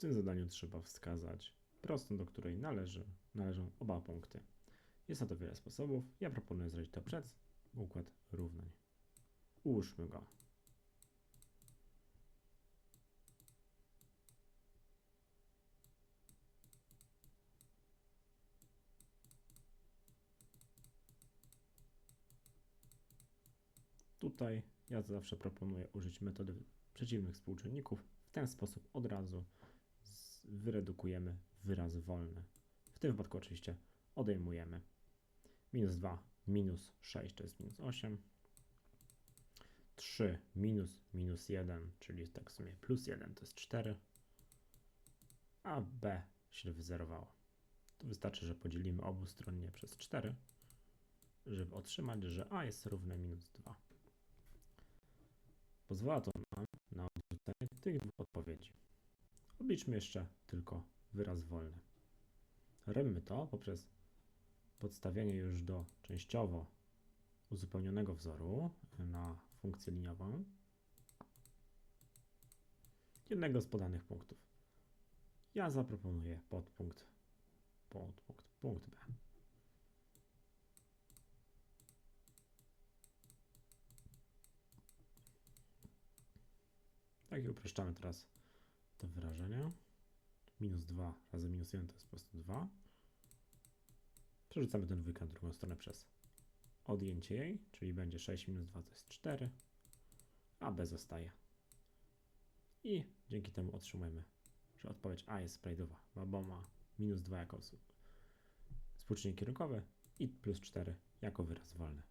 tym zadaniu trzeba wskazać prostą, do której należy, należą oba punkty. Jest na to wiele sposobów. Ja proponuję zrobić to przez układ równań. Ułóżmy go. Tutaj ja zawsze proponuję użyć metody przeciwnych współczynników. W ten sposób od razu wyredukujemy wyrazy wolne. W tym wypadku oczywiście odejmujemy. Minus 2 minus 6 to jest minus 8. 3 minus minus 1, czyli tak w sumie plus 1 to jest 4. A b się wyzerowało. To wystarczy, że podzielimy obustronnie przez 4, żeby otrzymać, że a jest równe minus 2. Pozwala to nam na odrzucenie tych dwóch odpowiedzi. Obliczmy jeszcze tylko wyraz wolny. Robimy to poprzez podstawienie już do częściowo uzupełnionego wzoru na funkcję liniową jednego z podanych punktów. Ja zaproponuję podpunkt, podpunkt, punkt B. Tak i upraszczamy teraz to wyrażenie. Minus 2 razy minus 1 to jest po prostu 2. Przerzucamy ten dwójkę na drugą stronę przez odjęcie jej, czyli będzie 6 minus 2 to jest 4, a b zostaje. I dzięki temu otrzymujemy, że odpowiedź A jest prawidłowa, bo ma minus 2 jako współczynnik kierunkowy i plus 4 jako wyraz wolny.